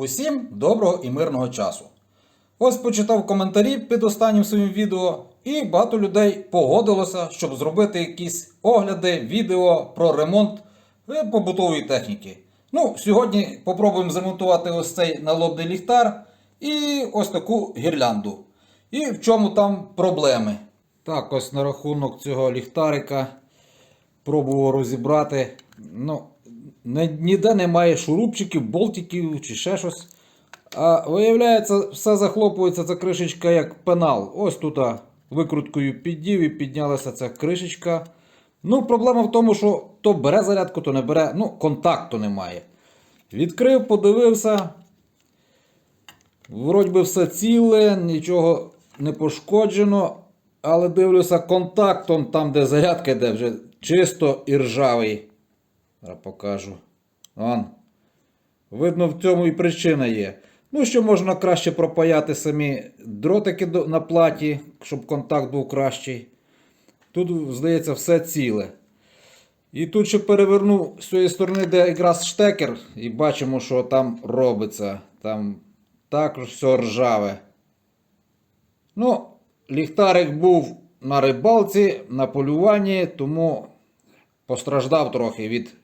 Усім доброго і мирного часу. Ось почитав коментарі під останнім своїм відео, і багато людей погодилося, щоб зробити якісь огляди, відео про ремонт е, побутової техніки. Ну, сьогодні попробуємо замонтувати ось цей налобний ліхтар і ось таку гірлянду. І в чому там проблеми. Так, ось на рахунок цього ліхтарика пробував розібрати. Ну, ніде немає шурупчиків, болтиків чи ще щось. А виявляється, все захлопується ця кришечка як пенал. Ось тут викруткою піддів і піднялася ця кришечка. Ну, проблема в тому, що то бере зарядку, то не бере, ну, контакту немає. Відкрив, подивився. Вроді би все ціле, нічого не пошкоджено. Але дивлюся, контактом, там, де зарядка йде, вже чисто і ржавий. Зараз покажу. Вон. Видно, в цьому і причина є. Ну, що можна краще пропаяти самі дротики на платі, щоб контакт був кращий. Тут, здається, все ціле. І тут ще перевернув з цієї сторони, де якраз штекер, і бачимо, що там робиться. Там також все ржаве. Ну, ліхтарик був на рибалці, на полюванні, тому постраждав трохи від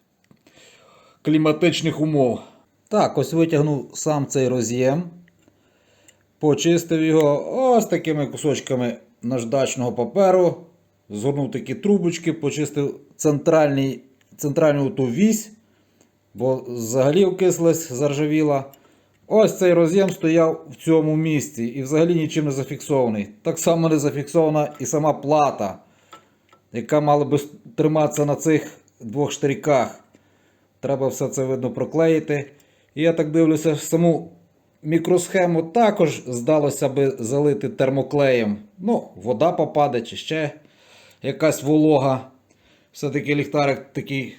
кліматичних умов. Так, ось витягнув сам цей роз'єм. Почистив його ось такими кусочками наждачного паперу. Згорнув такі трубочки, почистив центральний, центральну ту вісь, бо взагалі вкислась, заржавіла. Ось цей роз'єм стояв в цьому місці і взагалі нічим не зафіксований. Так само не зафіксована і сама плата, яка мала би триматися на цих двох штриках. Треба все це видно проклеїти. І я так дивлюся, саму мікросхему також здалося би залити термоклеєм. Ну, вода попаде чи ще якась волога. Все-таки ліхтарик такий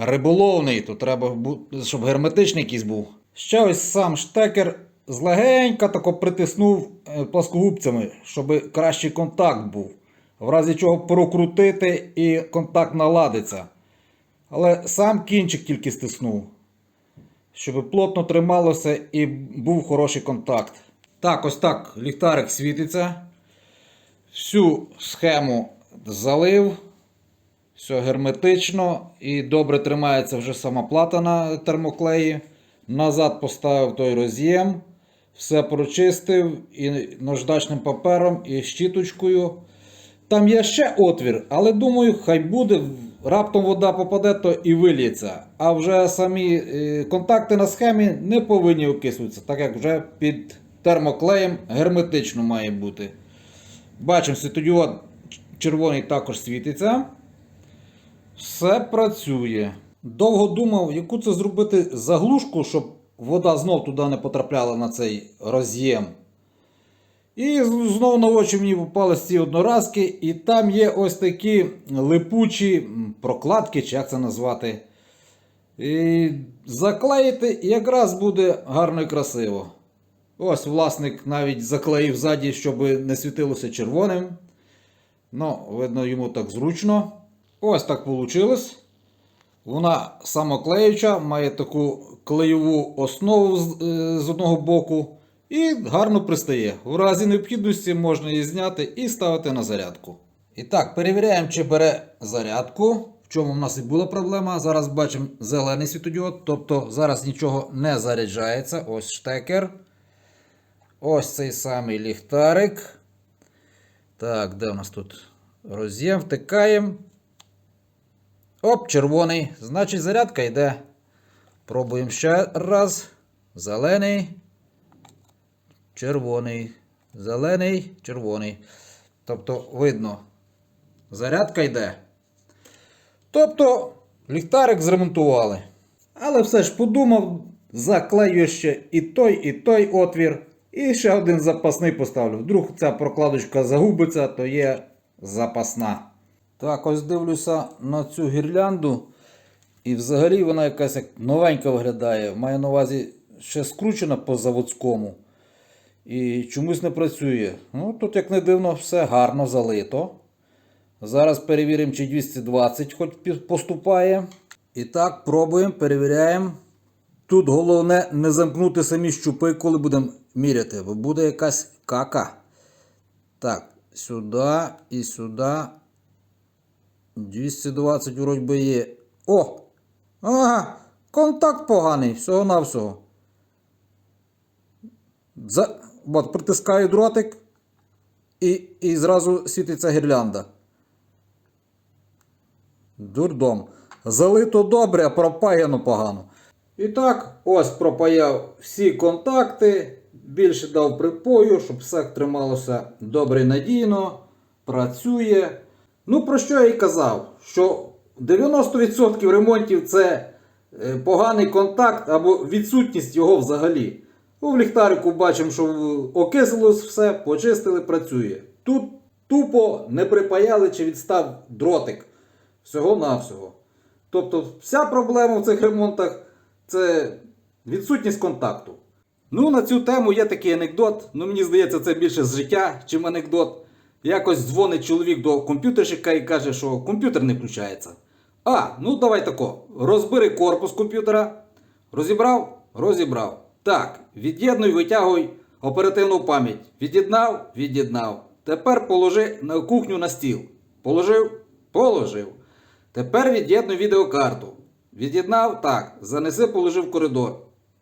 риболовний, то треба, щоб герметичний якийсь був. Ще ось сам штекер злегенька тако притиснув е, пласкогубцями, щоб кращий контакт був. В разі чого прокрутити і контакт наладиться. Але сам кінчик тільки стиснув, щоб плотно трималося і був хороший контакт. Так, ось так ліхтарик світиться. Всю схему залив. Все герметично і добре тримається вже сама плата на термоклеї. Назад поставив той роз'єм, все прочистив і наждачним папером, і щіточкою. Там є ще отвір, але думаю, хай буде. Раптом вода попаде, то і виліється. А вже самі е, контакти на схемі не повинні окислюватися, так як вже під термоклеєм герметично має бути. Бачимо, світодіод червоний також світиться. Все працює. Довго думав, яку це зробити заглушку, щоб вода знов туди не потрапляла на цей роз'єм. І знову на очі мені попались ці одноразки, і там є ось такі липучі прокладки, чи як це назвати. І заклеїти якраз буде гарно і красиво. Ось власник навіть заклеїв ззаді, щоб не світилося червоним. Ну, видно, йому так зручно. Ось так вийшло. Вона самоклеюча, має таку клеєву основу з, е, з одного боку і гарно пристає. В разі необхідності можна її зняти і ставити на зарядку. І так, перевіряємо, чи бере зарядку. В чому в нас і була проблема. Зараз бачимо зелений світодіод, тобто зараз нічого не заряджається. Ось штекер. Ось цей самий ліхтарик. Так, де у нас тут роз'єм? Втикаємо. Оп, червоний. Значить, зарядка йде. Пробуємо ще раз. Зелений. Червоний. Зелений, червоний. Тобто, видно, зарядка йде. Тобто, ліхтарик зремонтували. Але все ж подумав, заклею ще і той, і той отвір. І ще один запасний поставлю. Вдруг ця прокладочка загубиться, то є запасна. Так, ось дивлюся на цю гірлянду. І взагалі вона якась як новенька виглядає. Маю на увазі ще скручена по заводському. І чомусь не працює. Ну, тут, як не дивно, все гарно залито. Зараз перевіримо, чи 220 хоч поступає. І так, пробуємо, перевіряємо. Тут головне не замкнути самі щупи, коли будемо міряти, бо буде якась кака. Так, сюди і сюди. 220 вроді би є. О! Ага! Контакт поганий, всього-навсього. За... От, притискаю дротик і, і зразу світиться гірлянда. Дурдом. Залито добре, а пропаяно погано. І так, ось пропаяв всі контакти, більше дав припою, щоб все трималося добре і надійно, працює. Ну, про що я і казав, що 90% ремонтів це е, поганий контакт або відсутність його взагалі. У ліхтарику бачимо, що окислилось все, почистили, працює. Тут тупо не припаяли чи відстав дротик. Всього-навсього. Тобто, вся проблема в цих ремонтах це відсутність контакту. Ну, на цю тему є такий анекдот. Ну, мені здається, це більше з життя, чим анекдот. Якось дзвонить чоловік до комп'ютерщика і каже, що комп'ютер не включається. А, ну давай тако. Розбери корпус комп'ютера. Розібрав? Розібрав. Так, від'єднуй, витягуй оперативну пам'ять. Від'єднав? Від'єднав. Тепер положи на кухню на стіл. Положив? Положив. Тепер від'єднуй відеокарту. Від'єднав? Так. Занеси, положи в коридор.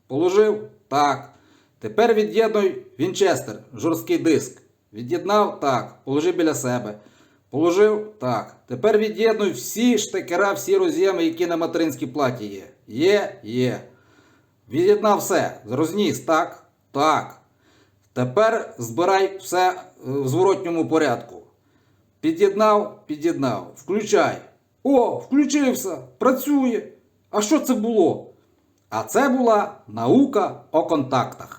Положив? Так. Тепер від'єднуй Вінчестер, жорсткий диск. Від'єднав? Так. Положи біля себе. Положив? Так. Тепер від'єднуй всі штекера, всі роз'єми, які на материнській платі є. Є? Є. Від'єднав все. Розніс, так? Так. Тепер збирай все е, в зворотньому порядку. Під'єднав, під'єднав. Включай. О, включився, працює. А що це було? А це була наука о контактах.